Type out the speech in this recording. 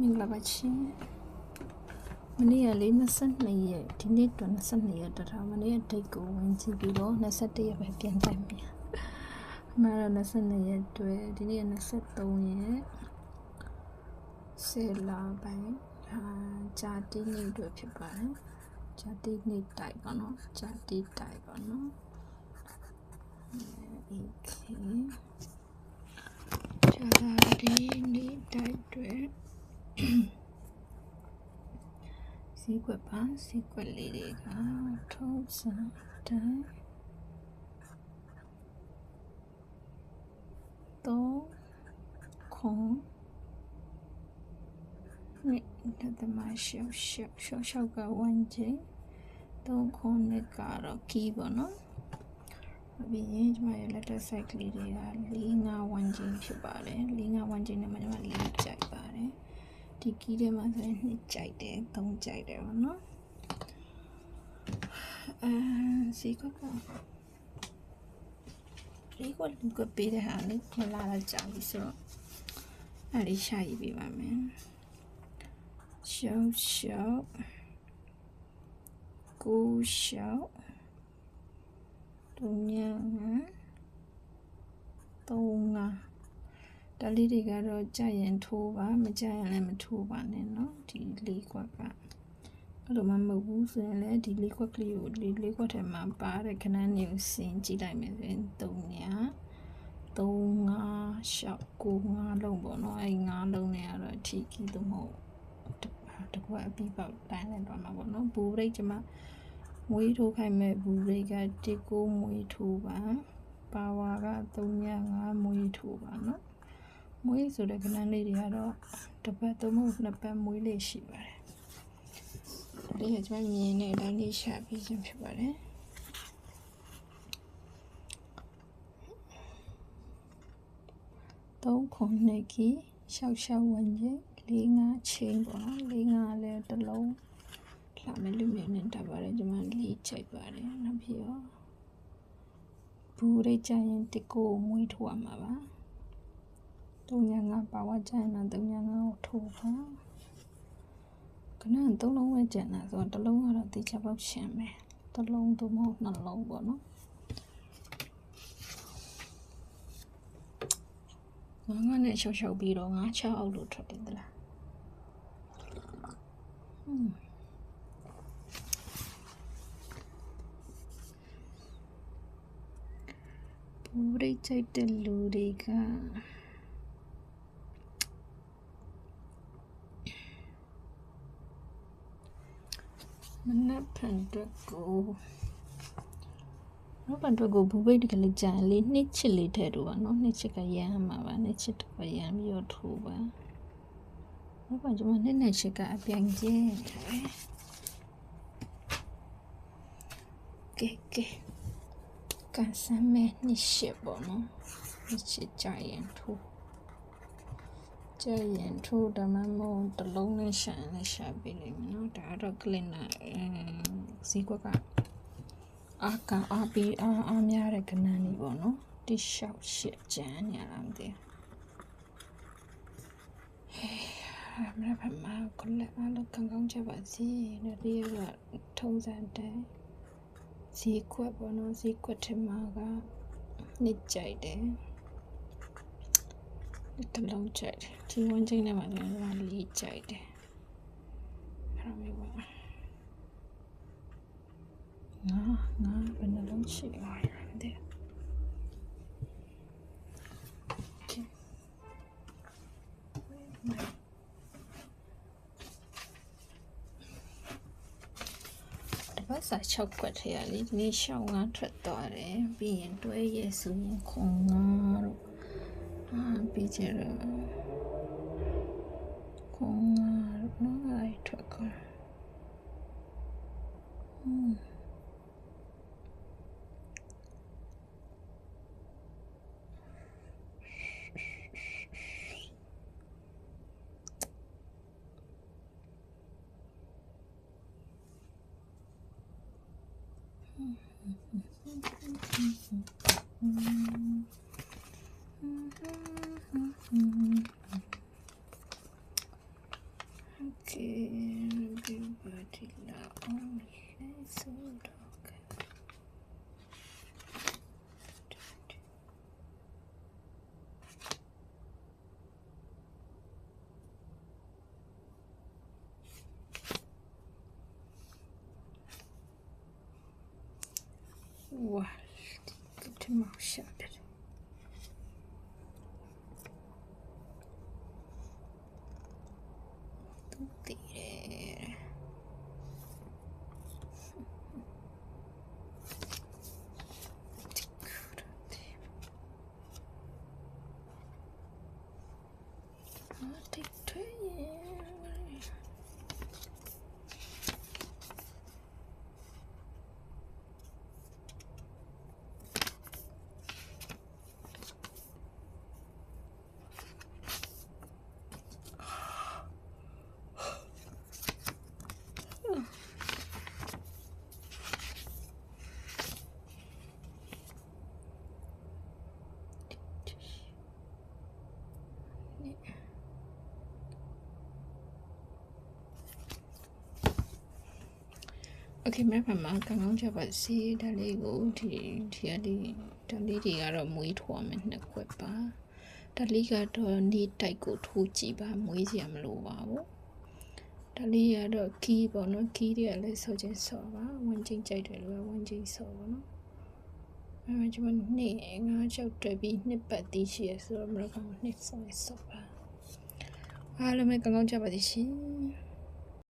မင်္ဂလာပါရှင်မနေ့ကလေး22ရက်ဒီနေ့တော့22ရက်တထားမနေ့ကဒိတ်ကိုဝင်ကြည့်ပြီးတော့21ရက်ပဲပြန်တိုင်းမြန်အမှတော့22ရက်တွေ့ဒီနေ့က23ရက်ဆေလာပိုင်းဟာဂျာတိနေ့တွေ့ဖြစ်ပါတယ်ဂျာတိနေ့တိုက်ပါနော်ဂျာတိတိုက်ပါနော်အေးခေဂျာတိနေ့တိုက်တွေ့ ဈေးကွက်ပါဈေးကွက်လေးတွေကထုံးစံတိုင်းတော့ခွန်နိတသမရှောက်ရှောက်ရှောက်ရှောက်ကဝန်ချင်းတော့ခွန်နဲ့ကတော့ကီးပေါ့နော်အပြင်ကျမရဲ့ letter site ကလေးတွေက၄၅ဝန်ချင်းဖြစ်ပါတယ်၄၅ဝန်ချင်းနဲ့မှကျမလေးကြိုက်ပါတယ် ဒီကီးထဲမှာဆိုရင်နှစ်ကြိုက်တယ်သုံးကြိုက်တယ်ပေါ့နော်အဲစီကကဒီကလူကပေး တဲ့ဟာလေးမလာတော့ကြာပြီဆိုတော့အဲ့ဒီရှာရည်ပေးပါမယ်ရှောက်ရှောက်ကိုရှောက်ဒုညငါသုံးငါဒါလေးတွေကတော့ကြာရင်ထိုးပါမကြာရင်လည်းမထိုးပါနဲ့เนาะဒီလေးခွက်ကအဲ့လိုမှမဟုတ်ဘူးဆိုရင်လည်းဒီလေးခွက်ကလေးကိုဒီလေးခွက်ထဲမှာပါတဲ့ခဏနေကိုစင်ကြည့်လိုက်မယ်ဆိုရင်3ည3 5 6 9 5လုံးပေါ့နော်အဲ့5လုံးနဲ့ကတော့အထီးကြီးလို့မဟုတ်တကွအပြီးပေါက်တိုင်းလိုက်တော့မှာပေါ့နော်ဘူရိတ်ကျမမွေးထိုးခိုင်းမဲ့ဘူရိတ်ကတကိုမွေးထိုးပါပါဝါက3ည5မွေးထိုးပါနော် မွေးဆိုတဲ့ကဏ္ဍလေးတွေကတော့တစ်ပတ်သုံးဖို့နှစ်ပတ်မွေးလေးရှိပါတယ်။ဒီကကျွန်မမြင်တဲ့အတိုင်းလေးရှာပြီးခြင်းဖြစ်ပါတယ်။သုံးခုနှစ်ကီရှောက်ရှောက်ဝင်ကြီးလေးငါချင်းပေါ့နော်လေးငါလည်းတစ်လုံးလာမယ်လူမျိုးနဲ့တက်ပါတယ်ကျွန်မလေးချိုက်ပါတယ်နောက်ပြီးတော့ဘူးရိတ်ကြရင်တကိုမွေးထိုးရမှာပါ။ 305ပါဝါကျန်တာ305ကိုထိုးပါခဏသုံးလုံးပဲကျန်တာဆိုတော့တစ်လုံးကတော့တေချာပေါက်ရှင်းမယ်တစ်လုံးသို့မဟုတ်နှလုံးပေါ့နော်ငါးငါးနဲ့ရှောက်ရှောက်ပြီးတော့ငါးချအောက်လို့ထွက်တယ်သလားဟွန်းဘူရိတ်ချိုက်တဲ့လူတွေက မနက်ဖန်အတွက်ကိုမနက်ဖန်အတွက်ကိုဘူပိတ်တကလေးကြာလေးနှစ်ချစ်လေးထည့်တော့ပါနော်နှစ်ချစ်ကရမ်းမှာပါနှစ်ချစ်တော့ရမ်းပြီးတော့ထိုးပါမနက်ဖန်ကျွန်မနှစ်နှစ်ချစ်ကအပြန်ကျဲတယ်ကဲကဲကန်ဆမ်းမဲနှစ်ချစ်ပေါ့နော်နှစ်ချစ်ကြာရင်ထိုး ကျရင်ထိုးဓမ္မမို့တလုံးနဲ့ရှာနဲ့ရှာပေးလိမ့်မယ်နော်ဒါတော့ cleaner ဈေးကွက်ကအာကအာပီအာအားများတဲ့ကဏ္ဍနေပေါ့နော်တိလျှောက်ရှစ်ကျန်းညာလားမသိဘူးမရပါမကလည်းအလုပ်ကောင်းကောင်းကြပါစေနဲ့ဒီကထုံးစံတဲ့ဈေးကွက်ပေါ့နော်ဈေးကွက်ထမှာကနှစ်ကြိုက်တယ် တလုံးကြိုက်တယ်ဒီဝန်းချင်းထဲမှာလည်းငါလေးကြိုက်တယ်အဲ့လိုမျိုးပါငါငါဘယ်နှလုံးရှိလဲမသိဘာသာ6ခွက်ထဲရလေဒီနေ့ရှောင်းငါထွက်သွားတယ်ပြီးရင်တွဲရဲဆိုရင်ခွန်ငါတို့ အာပြီးကြတော့ခွန်ငါတို့နော်အဲ့ထွ Wow, dog. Washed motion. အာတိတ်ထွေးရဲ့ โอเคမဲ့ဖမှာကောင်းကောင်းချက်ပါစီဒါလေးကိုဒီဒီအလေးဒါလေးတွေကတော့မွေးထွားမယ်နှစ်ခွက်ပါဒါလေးကတော့နေတိုက်ကိုထိုးကြည့်ပါမွေးစရာမလိုပါဘူးဒါလေးကတော့ကီးပေါ့နော်ကီးတွေကလည်းဆောချင်းဆောပါဝင်ချင်းကြိုက်တယ်လို့ဝင်ချင်းဆောပါနော်အဲမှာကျွန်မနေ့ငါးချောက်တွေ့ပြီးနှစ်ပတ်တည်ရှိရဆိုတော့မလို့ကောင်းနှစ်ဆောဆောပါအားလုံးပဲကောင်းကောင်းကြပါသည်ရှင်